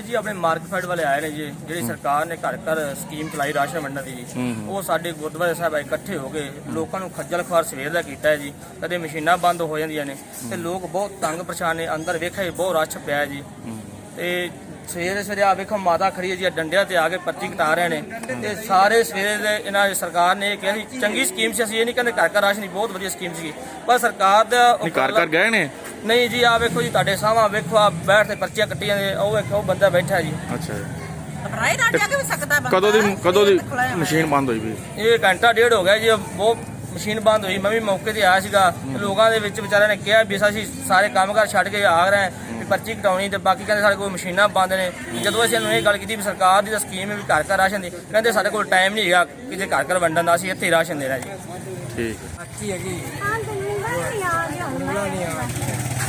ਇਹ ਜੀ ਆਪਣੇ ਮਾਰਕਫੈਡ ਵਾਲੇ ਆਏ ਨੇ ਜੀ ਜਿਹੜੀ ਸਰਕਾਰ ਨੇ ਘਰ ਘਰ ਸਕੀਮ ਚਲਾਈ ਰਾਸ਼ਨ ਵੰਡਣ ਦੀ ਜੀ ਉਹ ਸਾਡੇ ਗੁਰਦੁਆਰੇ ਸਾਹਿਬ ਆਏ ਇਕੱਠੇ ਹੋ ਕੇ ਲੋਕਾਂ ਨੂੰ ਖੱਜਲ ਖੁਆਰ ਸਵੇਰ ਦਾ ਕੀਤਾ ਹੈ ਜੀ। ਕਦੇ ਮਸ਼ੀਨਾਂ ਬੰਦ ਹੋ ਜਾਂਦੀਆਂ ਨੇ ਤੇ ਲੋਕ ਬਹੁਤ ਤੰਗ ਪਰੇਸ਼ਾਨ ਨੇ ਅੰਦਰ ਵੇਖਿਆ ਬਹੁਤ ਰਸ਼ ਪਿਆ ਜੀ। ਤੇ ਸਵੇਰੇ ਸਵੇਰੇ ਆ ਵੇਖੋ ਮਾਤਾ ਖੜੀ ਹੈ ਜੀ ਡੰਡਿਆਂ ਤੇ ਆ ਕੇ ਪਰਚੀ ਕਟਾ ਰਹੇ ਨੇ। ਤੇ ਸਾਰੇ ਸਵੇਰੇ ਦੇ ਇਹਨਾਂ ਦੀ ਸਰਕਾਰ ਨੇ ਇਹ ਕਿਹਾ ਸੀ ਚੰਗੀ ਸਕੀਮ ਸੀ ਅਸੀਂ ਇਹ ਨਹੀਂ ਕਹਿੰਦੇ ਘਰ ਘਰ ਰਾਸ਼ਨ ਦੀ ਬਹੁਤ ਵਧੀਆ ਸਕੀਮ ਸੀ ਪਰ ਸਰਕਾਰ ਦਾ ਨਹੀਂ ਘਰ ਘਰ ਗਏ ਨੇ? ਨਹੀਂ ਜੀ ਆ ਵੇਖੋ ਜੀ ਤੁਹਾਡੇ ਸਾਹਮਣੇ ਵੇਖੋ ਆ ਬੈਠ ਤੇ ਪਰਚੀਆਂ ਕੱਟੀਆਂ ਨੇ ਉਹ ਵੇਖੋ ਉਹ ਬੰਦਾ ਬੈਠਾ ਜੀ। ਅੱਛਾ ਜੀ। ਰਾਈ ਨਾ ਜਾ ਕੇ ਵੀ ਸਕਦਾ ਬੰਦਾ। ਕਦੋਂ ਦੀ ਕਦੋਂ ਦੀ ਖੁੱਲ੍ਹਾ ਹੋਇਆ। ਮਸ਼ੀਨ ਬੰਦ ਹੋਈ ਵੀ? ਇਹ ਘੰਟਾ ਡੇਢ ਹੋ ਗਿਆ ਜੀ ਉਹ ਮਸ਼ੀਨ ਬੰਦ ਹੋਈ। ਮੈਂ ਵੀ ਮੌਕੇ ਤੇ ਆਇਆ ਸੀਗਾ। ਲੋਕਾਂ ਦੇ ਵਿੱਚ ਵਿਚਾਰਿਆਂ ਨੇ ਕਿਹਾ ਵੀ ਅਸੀਂ ਸਾਰੇ ਕੰਮਕਾਰ ਛੱਡ ਕੇ ਆ ਰਹੇ ਪਰਚੀ ਕਟਾਉਣੀ ਤੇ ਬਾਕੀ ਕਹਿੰਦੇ ਸਾਡੇ ਕੋਲ ਮਸ਼ੀਨਾਂ ਬੰਦ ਨੇ। ਜਦੋਂ ਅਸੀਂ ਇਹਨੂੰ ਇਹ ਗੱਲ ਕੀਤੀ ਵੀ ਸਰਕਾਰ ਦੀ ਤਾਂ ਸਕੀਮ ਹੈ ਵੀ ਘਰ ਘਰ ਰਾਸ਼ਨ ਦੀ ਕਹਿੰਦੇ ਸਾਡੇ ਕੋਲ ਟਾਈਮ ਨਹੀਂ ਹੈਗਾ ਕਿ ਜੇ ਘਰ ਘਰ ਵੰਡਣ ਦਾ ਅਸੀਂ ਇੱਥੇ ਹੀ ਰਾਸ਼ਨ ਦੇਣਾ ਜੀ। ਠੀਕ ਅੱਛੀ ਹੈਗੀ।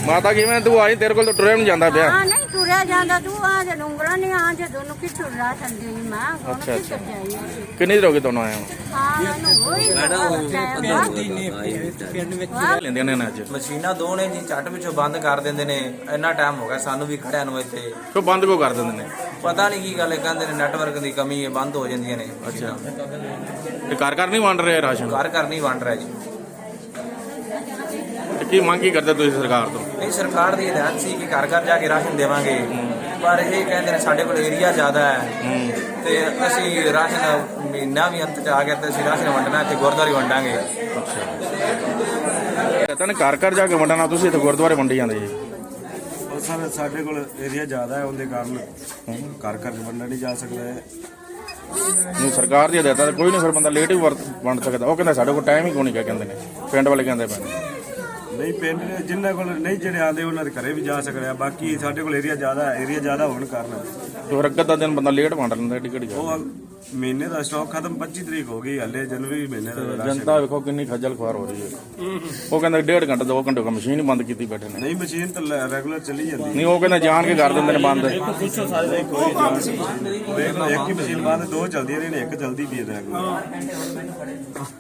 ਮਾਤਾ ਕਿਵੇਂ ਤੂੰ ਆਈ ਤੇਰੇ ਕੋਲ ਤਾਂ ਟੁਰਿਆ ਨਹੀਂ ਜਾਂਦਾ ਪਿਆ। ਹਾਂ ਨਹੀਂ ਤੁਰਿਆ ਜਾਂਦਾ ਤੂੰ ਆ ਜੇ ਲੰਗੜਾ ਨਹੀਂ ਆ ਜੇ ਦੋਨੋਂ ਕਿੱਥੋਂ ਰਾਸ਼ਨ ਦੇਣੀ ਮੈਂ ਹੁਣ ਅੱਛਾ, ਕਿੱਥੋਂ ਜਾਈ ਕਿੰਨੀ ਦੇਰ ਹੋ ਗਈ ਤੁਹਾਨੂੰ ਆਇਆ ਨੂੰ? ਹਾਂ ਮੈਨੂੰ ਹੋਈ ਲੈਂਦੀਆਂ ਨੇ ਨਾ ਅੱਜ। ਮਸ਼ੀਨਾਂ ਦੋ ਨੇ ਜੀ ਝੱਟ ਵਿੱਚੋਂ ਬੰਦ ਕਰ ਦਿੰਦੇ ਨੇ ਇੰਨਾ ਟਾਈਮ ਹੋ ਗਿਆ ਸਾਨੂੰ ਵੀ ਖੜਿਆਂ ਨੂੰ ਇੱਥੇ। ਕਿਉਂ ਬੰਦ ਕਿਉਂ ਕਰ ਦਿੰਦੇ ਨੇ? ਪਤਾ ਨਹੀਂ ਕੀ ਗੱਲ ਹੈ ਕਹਿੰਦੇ ਨੇ ਨੈਟਵਰਕ ਦੀ ਕਮੀ ਹੈ ਬੰਦ ਹੋ ਜਾਂਦੀਆਂ ਨੇ ਅੱਛਾ। ਤੇ ਘਰ ਘਰ ਨਹੀਂ ਵੰਡ ਰਹੇ ਰਾਸ਼ਨ? ਘਰ ਘਰ ਨਹੀਂ ਵੰਡ ਰਿਹਾ ਜੀ। ਕੀ ਮੰਗ ਕੀ ਕਰਦੇ ਤੁਸੀਂ ਸਰਕਾਰ ਤੋਂ? ਨਹੀਂ ਸਰਕਾਰ ਦੀ ਹਦਾਇਤ ਸੀ ਕਿ ਘਰ ਘਰ ਜਾ ਕੇ ਰਾਸ਼ਨ ਦੇਵਾਂਗੇ। ਪਰ ਇਹ ਕਹਿੰਦੇ ਨੇ ਸਾਡੇ ਕੋਲ ਏਰੀਆ ਜ਼ਿਆਦਾ ਹੈ। ਤੇ ਅਸੀਂ ਰਾਸ਼ਨ ਮਹੀਨਾ ਵੀ ਅੰਤ ਚ ਆ ਗਿਆ ਤੇ ਅਸੀਂ ਰਾਸ਼ਨ ਵੰਡਣਾ ਤੇ ਗੁਰਦੁਆਰੇ ਵੰਡਾਂਗੇ। ਕਹਿੰਦੇ ਨੇ ਘਰ ਘਰ ਜਾ ਕੇ ਵੰਡਣਾ ਤੁਸੀਂ ਇੱਥੇ ਗੁਰਦੁਆਰੇ ਵੰਡੀ ਜਾਂਦੇ ਜੀ। ਸਰ ਸਾਡੇ ਕੋਲ ਏਰੀਆ ਜ਼ਿਆਦਾ ਹੈ ਉਹਦੇ ਕਾਰਨ ਘਰ ਘਰ ਵੰਡਿਆ ਨਹੀਂ ਜਾ ਸਕਦਾ ਹੈ। ਨਹੀਂ ਸਰਕਾਰ ਦੀ ਹਦਾਇਤਾਂ ਤੇ ਕੋਈ ਨਹੀਂ ਫਿਰ ਬੰਦਾ ਲੇਟ ਹੀ ਵੰਡ ਸਕਦਾ। ਉਹ ਕਹਿੰਦਾ ਸਾਡੇ ਕੋਲ ਟਾਈਮ ਹੀ ਕੋਈ ਨਹੀਂ ਕਹਿੰਦੇ ਨੇ। ਪਿੰਡ ਵਾਲੇ ਕਹਿੰਦੇ ਪਏ ਨੇ। ਨਹੀਂ ਪਿੰਡ ਦੇ ਜਿਨ੍ਹਾਂ ਕੋਲ ਨਹੀਂ ਜਿਹੜੇ ਆਉਂਦੇ ਉਹਨਾਂ ਦੇ ਘਰੇ ਵੀ ਜਾ ਸਕਦੇ ਆ। ਬਾਕੀ ਸਾਡੇ ਕੋਲ ਏਰੀਆ ਜ਼ਿਆਦਾ ਹੈ ਏਰੀਆ ਜ਼ਿਆਦਾ ਹੋਣ ਕਾਰਨ। ਤੇ ਫਿਰ ਅੱਗੇ ਦਾ ਦਿਨ ਬੰਦਾ ਲੇਟ ਵੰਡ ਲੈਂਦਾ ਕਿਹੜੀ ਗੱਲ ਉਹ ਮਹੀਨੇ ਦਾ ਸਟਾਕ ਖਤਮ 25 ਤਰੀਕ ਹੋ ਗਈ ਹਲੇ ਜਨਵਰੀ ਮਹੀਨੇ ਦਾ ਰਾਸ਼ਨ। ਜਨਤਾ ਵੇਖੋ ਕਿੰਨੀ ਖੱਜਲ ਖੁਆਰ ਹੋ ਰਹੀ ਹੈ। ਉਹ ਕਹਿੰਦਾ ਡੇਢ ਘੰਟਾ ਦੋ ਘੰਟੇ ਹੋ ਮਸ਼ੀਨ ਹੀ ਬੰਦ ਕੀਤੀ ਬੈਠੇ ਨੇ। ਨਹੀਂ ਮਸ਼ੀਨ ਤਾਂ ਰੈਗੂਲਰ ਚੱਲੀ ਜਾਂਦੀ ਨਹੀਂ ਉਹ ਕਹਿੰਦਾ ਜਾਣ ਕੇ ਕਰ ਦਿੰਦੇ ਨੇ ਬੰਦ। ਵੇਖ ਲਓ ਇੱਕ ਹੀ ਮਸ਼ੀਨ ਬਾਅਦ ਦੋ ਚੱਲਦੀਆਂ ਨੇ ਇੱਕ ਚੱਲਦੀ ਵੀ ਹੈ ਰੈਗੂਲਰ